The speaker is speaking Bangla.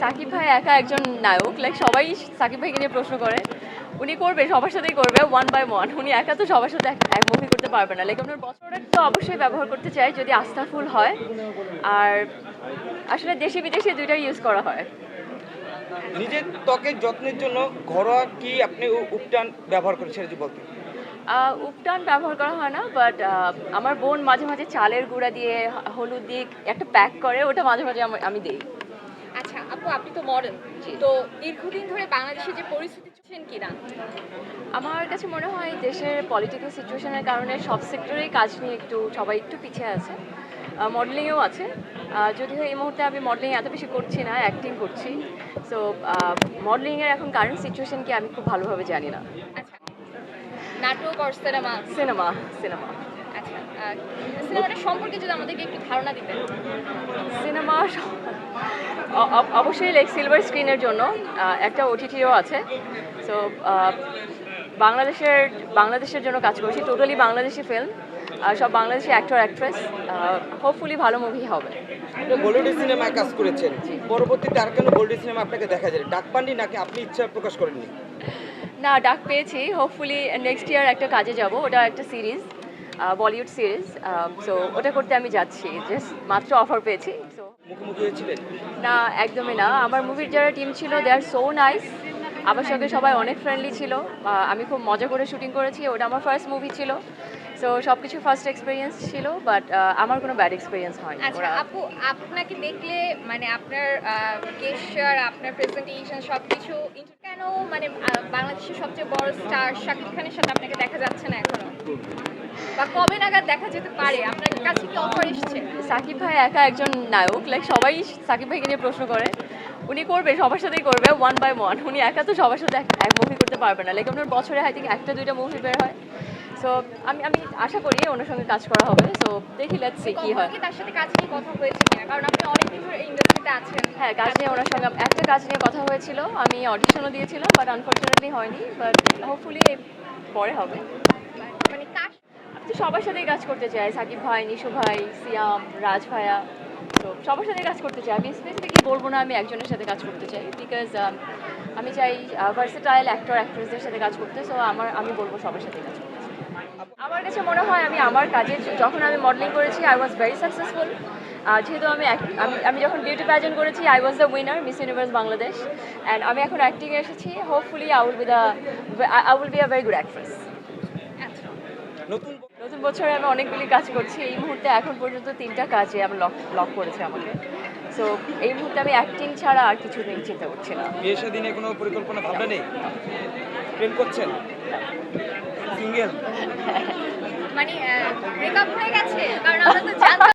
সাকিব ভাই একা একজন নায়ক লাইক সবাই সাকিব ভাইকে নিয়ে প্রশ্ন করে উনি করবে সবার সাথেই করবে ওয়ান বাই ওয়ান উনি একা তো সবার সাথে এক- মুভি করতে পারবে না। লাইক আপনার বছরের তো অবশ্যই ব্যবহার করতে চাই যদি আস্থাফুল হয়। আর আসলে দেশি বিদেশি দুইটাই ইউজ করা হয়। নিজের ত্বকের যত্নের জন্য ঘরোয়া কি আপনি উপটান ব্যবহার করেন সেটা যদি বলতেন? আহ, উপটান ব্যবহার করা হয় না বাট আমার বোন মাঝে মাঝে চালের গুঁড়া দিয়ে হলুদ দিয়ে একটা প্যাক করে ওটা মাঝে মাঝে আমি- দিই। আপু আপনি তো মডেল তো দীর্ঘদিন ধরে বাংলাদেশে যে পরিস্থিতি চলছেন কিনা? আমার কাছে মনে হয় দেশের পলিটিক্যাল সিচুয়েশনের কারণে সব সেক্টরেই কাজ নিয়ে একটু সবাই একটু পিছিয়ে আছে। মডেলিংয়েও আছে। যদিও এই মুহূর্তে আমি মডেলিং এত বেশি করছি না অ্যাক্টিং করছি। সো মডেলিংয়ের এখন কারেন্ট সিচুয়েশন কি আমি খুব ভালোভাবে জানি না। আচ্ছা। নাটক আর সিনেমা সিনেমা সিনেমা সিনেমাটা সম্পর্কে যদি আমাদেরকে একটু ধারণা দিতেন। সিনেমা অবশ্যই লাইক সিলভার স্ক্রিনের জন্য একটা ওটিটিও আছে। সো বাংলাদেশের বাংলাদেশের জন্য কাজ করছি। টোটালি বাংলাদেশি ফিল্ম আর সব বাংলাদেশি অ্যাক্টর অ্যাক্ট্রেস হোপফুলি ভালো মুভি হবে। আপনি বলিউড সিনেমায় কাজ করেছেন। পরবর্তীতে আর কেন বলিউড সিনেমা আপনাকে দেখা যায়? ডাক পাননি নাকি আপনি ইচ্ছা প্রকাশ করেননি? না ডাক পেয়েছি। হোপফুলি নেক্সট ইয়ার একটা কাজে যাব। ওটা একটা সিরিজ বলিউড সিরিজ সো ওটা করতে আমি যাচ্ছি। জাস্ট মাত্র অফার পেয়েছি সো না একদমই না। আমার মুভির যারা টিম ছিল দে আর সো নাইস আমার সঙ্গে সবাই অনেক ফ্রেন্ডলি ছিল। আমি খুব মজা করে শুটিং করেছি। ওটা আমার ফার্স্ট মুভি ছিল। সো সব কিছু ফার্স্ট এক্সপিরিয়েন্স ছিল বাট আমার কোনো ব্যাড এক্সপিরিয়েন্স হয়নি। আচ্ছা আপু আপনাকে দেখলে মানে আপনার গেস্টার আপনার প্রেজেন্টেশন সব কিছু কেন মানে বাংলাদেশের সবচেয়ে বড় স্টার শাকিব খানের সাথে আপনাকে দেখা যাচ্ছে না এখনও? বা কবে নাগাদ দেখা যেতে পারে? আপনার কাছে কি অফার এসেছে? সাকিব ভাই একা একজন নায়ক লাইক সবাই সাকিব ভাইকে নিয়ে প্রশ্ন করে। উনি করবে সবার সাথেই করবে ওয়ান বাই ওয়ান উনি একা তো সবার সাথে এক- মুভি করতে পারবে না। লাইক আপনার বছরে আই থিঙ্ক একটা দুইটা মুভি বের হয়। সো আমি আমি আশা করি ওনার সঙ্গে কাজ করা হবে। সো দেখি লেটস সি কি হয়। তার সাথে কাজ নিয়ে কথা হয়েছে কারণ আপনি অনেকদিন ধরে ইন্ডাস্ট্রিতে আছেন। হ্যাঁ কাজ নিয়ে ওনার সঙ্গে একটা কাজ নিয়ে কথা হয়েছিল। আমি অডিশনও দিয়েছিলাম বাট আনফর্চুনেটলি হয়নি। বাট হোপফুলি পরে হবে। মানে কার আমি তো সবার সাথেই কাজ করতে চাই। সাকিব ভাই নিশু ভাই সিয়াম রাজ ভাইয়া। তো সবার সাথে কাজ করতে চাই। আমি স্পেসিফিকলি বলব না আমি একজনের সাথে কাজ করতে চাই বিকজ আমি চাই ভার্সেটাইল অ্যাক্টর অ্যাক্ট্রেসদের সাথে কাজ করতে। সো আমার আমি বলব সবার সাথে কাজ করতে। আমার কাছে মনে হয় আমি আমার কাজে যখন আমি মডেলিং করেছি আই ওয়াজ ভেরি সাকসেসফুল যেহেতু আমি আমি- আমি যখন বিউটি প্যাজেন্ট করেছি I was the winner Miss Universe Bangladesh and আমি এখন অ্যাক্টিংয়ে এসেছি। Hopefully I will be the I will be a very good actress নতুন নতুন বছরে আমি অনেকগুলি কাজ করছি। এই মুহূর্তে এখন পর্যন্ত তিনটা কাজে আমি লক লক করেছে আমাকে। সো এই মুহূর্তে আমি অ্যাক্টিং ছাড়া আর কিছু নেই চিন্তা করছি না। বিয়ে দিনে কোনো পরিকল্পনা ভাবনা নেই? প্রেম করছেন? সিঙ্গেল মানে ব্রেকআপ হয়ে গেছে কারণ আমরা তো জানতাম